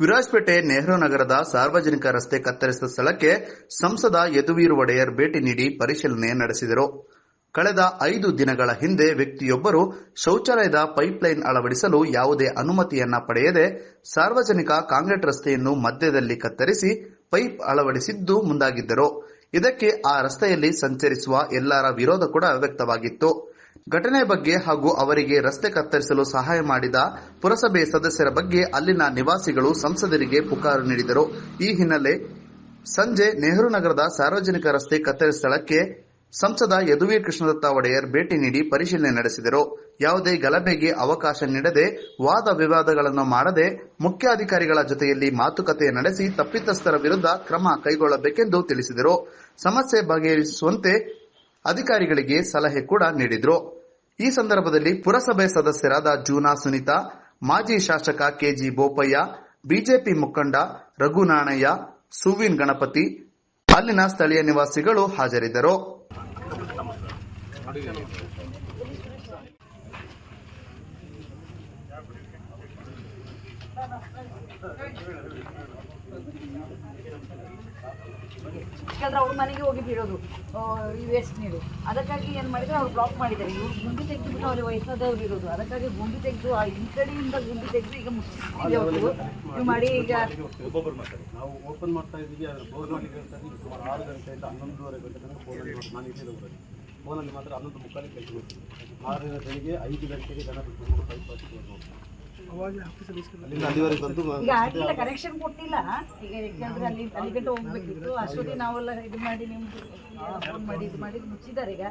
ವಿರಾಜಪೇಟೆ ನೆಹರು ನಗರದ ಸಾರ್ವಜನಿಕ ರಸ್ತೆ ಕತ್ತರಿಸಿದ ಸ್ಥಳಕ್ಕೆ ಸಂಸದ ಯದುವೀರ್ ಒಡೆಯರ್ ಭೇಟಿ ನೀಡಿ ಪರಿಶೀಲನೆ ನಡೆಸಿದರು. ಕಳೆದ ಐದು ದಿನಗಳ ಹಿಂದೆ ವ್ಯಕ್ತಿಯೊಬ್ಬರು ಶೌಚಾಲಯದ ಪೈಪ್ಲೈನ್ ಅಳವಡಿಸಲು ಯಾವುದೇ ಅನುಮತಿಯನ್ನ ಪಡೆಯದೆ ಸಾರ್ವಜನಿಕ ಕಾಂಕ್ರೀಟ್ ರಸ್ತೆಯನ್ನು ಮಧ್ಯದಲ್ಲಿ ಕತ್ತರಿಸಿ ಪೈಪ್ ಅಳವಡಿಸಿದ್ದು ಮುಂದಾಗಿದ್ದರು. ಇದಕ್ಕೆ ಆ ರಸ್ತೆಯಲ್ಲಿ ಸಂಚರಿಸುವ ಎಲ್ಲರ ವಿರೋಧ ಕೂಡ ವ್ಯಕ್ತವಾಗಿತ್ತು. ಘಟನೆ ಬಗ್ಗೆ ಹಾಗೂ ಅವರಿಗೆ ರಸ್ತೆ ಕತ್ತರಿಸಲು ಸಹಾಯ ಮಾಡಿದ ಪುರಸಭೆ ಸದಸ್ಯರ ಬಗ್ಗೆ ಅಲ್ಲಿನ ನಿವಾಸಿಗಳು ಸಂಸದರಿಗೆ ಪುಕಾರು ನೀಡಿದರು. ಈ ಹಿನ್ನೆಲೆ ಸಂಜೆ ನೆಹರು ನಗರದ ಸಾರ್ವಜನಿಕ ರಸ್ತೆ ಕತ್ತರಿ ಸ್ಥಳಕ್ಕೆ ಸಂಸದ ಯದುವೀರ್ ಕೃಷ್ಣದತ್ತ ಒಡೆಯರ್ ಭೇಟಿ ನೀಡಿ ಪರಿಶೀಲನೆ ನಡೆಸಿದರು. ಯಾವುದೇ ಗಲಭೆಗೆ ಅವಕಾಶ ನೀಡದೆ ವಾದ ವಿವಾದಗಳನ್ನು ಮಾಡದೆ ಮುಖ್ಯಾಧಿಕಾರಿಗಳ ಜೊತೆಯಲ್ಲಿ ಮಾತುಕತೆ ನಡೆಸಿ ತಪ್ಪಿತಸ್ಥರ ವಿರುದ್ಧ ಕ್ರಮ ಕೈಗೊಳ್ಳಬೇಕೆಂದು ತಿಳಿಸಿದರು. ಸಮಸ್ಯೆ ಬಗೆಹರಿಸುವಂತೆ ಅಧಿಕಾರಿಗಳಿಗೆ ಸಲಹೆ ಕೂಡ ನೀಡಿದರು. ಈ ಸಂದರ್ಭದಲ್ಲಿ ಪುರಸಭೆ ಸದಸ್ಯರಾದ ಜೂನಾ ಸುನೀತಾ, ಮಾಜಿ ಶಾಸಕ ಕೆಜಿ ಬೋಪಯ್ಯ, ಬಿಜೆಪಿ ಮುಖಂಡ ರಘುನಾಣಯ್ಯ ಸುವಿನ್ ಗಣಪತಿ, ಅಲ್ಲಿನ ಸ್ಥಳೀಯ ನಿವಾಸಿಗಳು ಹಾಜರಿದ್ದರು. ಯಾಕಂದ್ರೆ ಅವ್ರ ಮನೆಗೆ ಹೋಗಿ ಬಿಡೋದು. ಆ, ಈ ವೇಸ್ಟ್ ನೀರು. ಅದಕ್ಕಾಗಿ ಏನು ಮಾಡಿದ್ರೆ ಅವ್ರು ಬ್ಲಾಕ್ ಮಾಡಿದ್ದಾರೆ. ಇವ್ರು ಗುಂಡಿ ತೆಗೆದುಬಿಟ್ಟು ಅವ್ರಿಗೆ ವಯಸ್ಸಾದವ್ರು ಇರೋದು. ಅದಕ್ಕಾಗಿ ಗುಂಡಿ ತೆಗೆದು ಆ ಈ ಕಡೆಯಿಂದ ಗುಂಡಿ ತೆಗೆದು ಈಗ ಮುಚ್ಚಿಸ್ತೀವಿ ಅವರು. ಮಾಡಿ ಈಗ ಒಬ್ಬೊಬ್ಬರು ಮಾತಾಡಿ ನಾವು ಓಪನ್ ಮಾಡ್ತಾ ಇದ್ದೀವಿ. ಅದನ್ನು ಕ್ಲೋಸ್ ಮಾಡಲಿಕ್ಕೆ ಸುಮಾರು ಆರು ಗಂಟೆಯಿಂದ ಹನ್ನೊಂದುವರೆ ಗಂಟೆ ತನಕ ಮಾತ್ರ ನಾನು ಇದ್ದೀನಿ ಫೋನಲ್ಲಿ ಮಾತ್ರ ಹನ್ನೊಂದು ಮುಕ್ಕಾಲಿಗೆ ಕೆಲಸ ಮಾಡ್ತೀವಿ ಆರನೇ ಬೆಳಿಗ್ಗೆ ಐದು ಗಂಟೆಗೆ ಜನ ಬಿಟ್ಟು ಪೈಪ್ ಈಗ ಆಗಿಲ್ಲ ಕನೆಕ್ಷನ್ ಕೊಟ್ಟಿಲ್ಲ. ಈಗ ಯಾಕಂದ್ರೆ ಅಲ್ಲಿ ಹೋಗ್ಬೇಕಿತ್ತು. ಅಷ್ಟೊತ್ತಿಗೆ ನಾವೆಲ್ಲ ಇದು ಮಾಡಿ ನಿಮ್ಗೆ ಫೋನ್ ಮಾಡಿ ಇದು ಮಾಡಿ ಮುಚ್ಚಿದ್ದಾರೆ ಈಗ.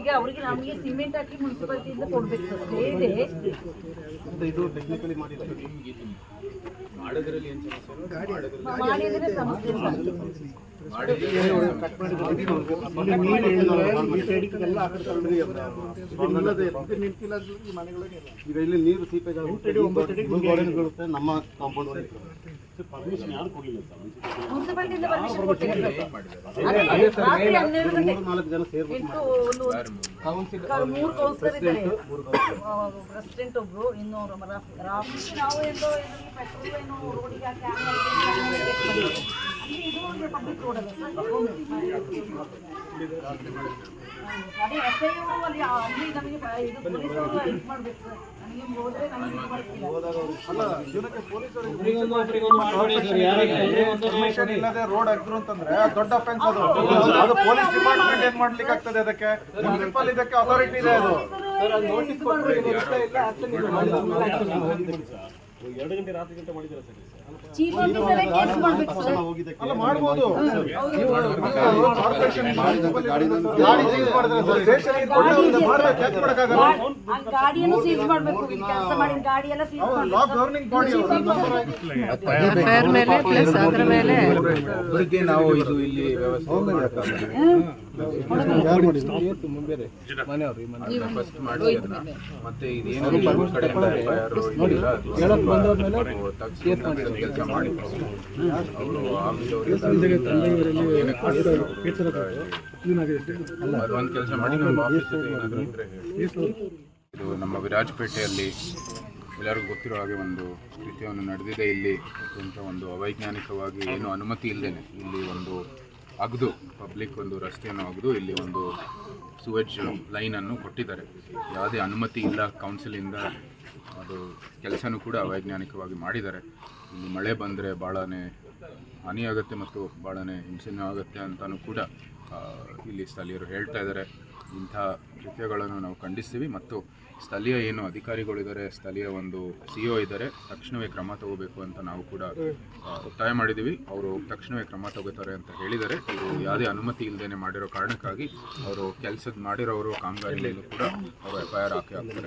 ಈಗ ಅವ್ರಿಗೆ ನಮಗೆ ಸಿಮೆಂಟ್ ಹಾಕಿ ಮುನ್ಸಿಪಾಲಿಟಿಯಿಂದ ಕೊಡ್ಬೇಕು ಅಷ್ಟೇ ಇದೆ. ಮತ್ತೆ ಇದು ಟೆಕ್ನಿಕಲಿ ಮಾಡಿಲ್ಲ. ಮಾಡಿದ್ರೆ ಸಮಸ್ಯೆ ಈಗ ನೀರು ಸೀಪೇಜ್ ಬೀಳುತ್ತೆ ನಮ್ಮ ಕಾಂಪೌಂಡ್ ಪರ್ಮಿಷನ್ ಯಾರು ಕೊಡಲಿಲ್ಲ ಮೂರು ನಾಲ್ಕು ಜನ ಸೇರ್ಬಿಟ್ಟು ಪ್ರೆಸಿಡೆಂಟ್ ಒಬ್ರು ಇನ್ನು ರಾಫ್- ರೋಡ್ ಅಲ್ಲ ಅದೇ ಎಸ್ ಐ ಅವರು ಅಲ್ಲಿ ಅಲ್ಲಿ ನಮಗೆ ಪ- ಇದು ಪೊಲೀಸರು ಇದು ಮಾಡ್ಬೇಕು ಸರ್. ನನಗೆ ಹೋದ್ರೆ ನಮಗೆ ಇದು ಬರ್ತಿಲ್ಲ ಇಲ್ಲದೆ ರೋಡ್ ಹಾಕಿದ್ರು ಅಂತಂದ್ರೆ ದೊಡ್ಡ ಅಫೆನ್ಸ್ ಅದು. ಅದು ಪೊಲೀಸ್ ಡಿಪಾರ್ಟ್ಮೆಂಟ್ ಏನ್ ಮಾಡ್ಲಿಕ್ಕೆ ಆಗ್ತದೆ ಅದಕ್ಕೆ? ಮುನ್ಸಿಪಲ್ ಇದಕ್ಕೆ ಅಥಾರಿಟಿ ಇದೆ ಅದು. ಎರಡು ಗಂಟೆ ರಾತ್ರಿ ಗಂಟೆ ಮಾಡಿದ್ರೆ ಸರ್? ಚೀಫ್ ಆಫೀಸರೇ ಕೇಸ್ ಮಾಡ್ಬೇಕು ಸರ್ ಅಲ್ಲ ಗಾಡಿಯನ್ನು ಸೀಸ್ ಮಾಡ್ಬೇಕು ಕೆಲಸ ಮಾಡಿದ ಗಾಡಿ ಎಲ್ಲ ಸೀಸ್ ಮೇಲೆ ಪ್ಲಸ್ ಅದ್ರ ಮೇಲೆ. ಒಬ್ಬರಿಗೆ ನಾವು ಇದು ಇಲ್ಲಿ ವ್ಯವಸ್ಥೆ ಫಸ್ಟ್ ಮಾಡಿ ಅದನ್ನ ಮತ್ತೆ ಇದೇನಾದ್ರು ಕಡೆ ತಗ್ಸಿ ಕೆಲಸ ಮಾಡಿ ಅವರು ಒಂದು ಕೆಲಸ ಮಾಡಿ ನಮ್ಮ. ಇದು ನಮ್ಮ ವಿರಾಜಪೇಟೆಯಲ್ಲಿ ಎಲ್ಲರಿಗೂ ಗೊತ್ತಿರೋ ಹಾಗೆ ಒಂದು ಕೃತ್ಯವನ್ನು ನಡೆದಿದೆ. ಇಲ್ಲಿ ಅತ್ಯಂತ ಒಂದು ಅವೈಜ್ಞಾನಿಕವಾಗಿ ಏನು ಅನುಮತಿ ಇಲ್ಲದೇನೆ ಇಲ್ಲಿ ಒಂದು ಅಗದು ಪಬ್ಲಿಕ್ ಒಂದು ರಸ್ತೆಯನ್ನು ಅಗದು, ಇಲ್ಲಿ ಒಂದು ಸುವೆಜ್ ಲೈನನ್ನು ಕೊಟ್ಟಿದ್ದಾರೆ. ಯಾವುದೇ ಅನುಮತಿ ಇಲ್ಲ ಕೌನ್ಸಿಲಿಂದ ಅದು ಕೆಲಸನೂ ಕೂಡ ಅವೈಜ್ಞಾನಿಕವಾಗಿ ಮಾಡಿದ್ದಾರೆ. ಇಲ್ಲಿ ಮಳೆ ಬಂದರೆ ಭಾಳನೇ ಹಾನಿಯಾಗುತ್ತೆ ಮತ್ತು ಭಾಳನೇ ಹಿಂಸೆನೂ ಆಗುತ್ತೆ ಅಂತಲೂ ಕೂಡ ಇಲ್ಲಿ ಸ್ಥಳೀಯರು ಹೇಳ್ತಾ ಇದ್ದಾರೆ. ಇಂಥ ಕೃತ್ಯಗಳನ್ನು ನಾವು ಖಂಡಿಸ್ತೀವಿ ಮತ್ತು ಸ್ಥಳೀಯ ಏನು ಅಧಿಕಾರಿಗಳಿದ್ದಾರೆ, ಸ್ಥಳೀಯ ಒಂದು ಸಿ ಒ ಇದ್ದಾರೆ, ತಕ್ಷಣವೇ ಕ್ರಮ ತಗೋಬೇಕು ಅಂತ ನಾವು ಕೂಡ ಒತ್ತಾಯ ಮಾಡಿದ್ದೀವಿ. ಅವರು ತಕ್ಷಣವೇ ಕ್ರಮ ತಗೋತಾರೆ ಅಂತ ಹೇಳಿದ್ದಾರೆ. ಇದು ಯಾವುದೇ ಅನುಮತಿ ಇಲ್ಲದೇ ಮಾಡಿರೋ ಕಾರಣಕ್ಕಾಗಿ ಅವರು ಕೆಲಸದ ಮಾಡಿರೋರು ಕಾಮಗಾರಿಗಳಲ್ಲೂ ಕೂಡ ಅವರು ಎಫ್ ಐ ಆರ್ ಹಾಕಿ ಹಾಕ್ತಾರೆ.